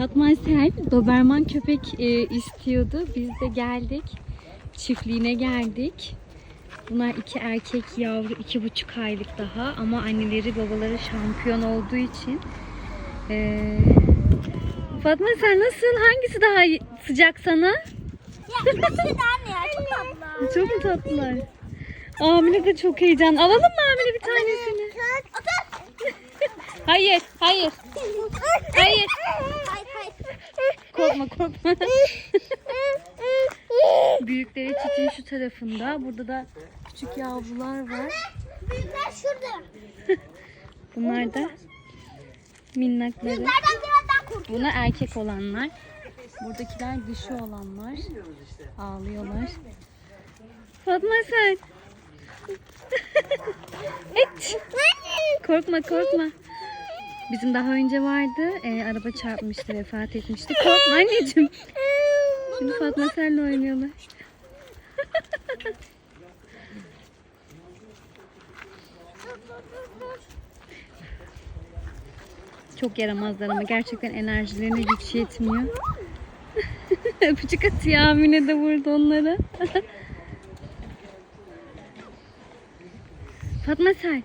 Fatma Sel Doberman köpek e, istiyordu. Biz de geldik. Çiftliğine geldik. Bunlar iki erkek yavru, iki buçuk aylık daha. Ama anneleri babaları şampiyon olduğu için. e, Fatma sen nasıl? Hangisi daha sıcak sana? Ya ikisi de anne ya çok tatlı. Çok mu tatlılar? Amine de çok heyecan. Alalım mı Amine bir tanesini? Hayır. Hayır hayır. Korkma korkma. Büyükleri çitin şu tarafında. Burada da küçük yavrular var. Büyükler şurada. Bunlar da minnakları. Bunlar erkek olanlar. Buradakiler dişi olanlar. Ağlıyorlar. Fatma sen. Et. Korkma korkma. Bizim daha önce vardı. Ee, araba çarpmıştı, vefat etmişti. Korkma anneciğim. Şimdi Fatma senle oynuyorlar. Çok yaramazlar ama gerçekten enerjilerine güç yetmiyor. Öpücük atıyor Amine de vurdu onlara. Fatma sen.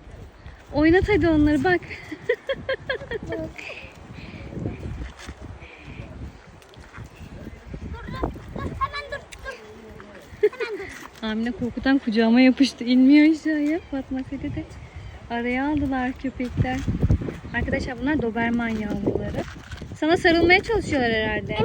Oynat hadi onları bak. Amine korkudan kucağıma yapıştı. İnmiyor aşağıya. Fatma Sede de araya aldılar köpekler. Arkadaşlar bunlar Doberman yavruları. Sana sarılmaya çalışıyorlar herhalde.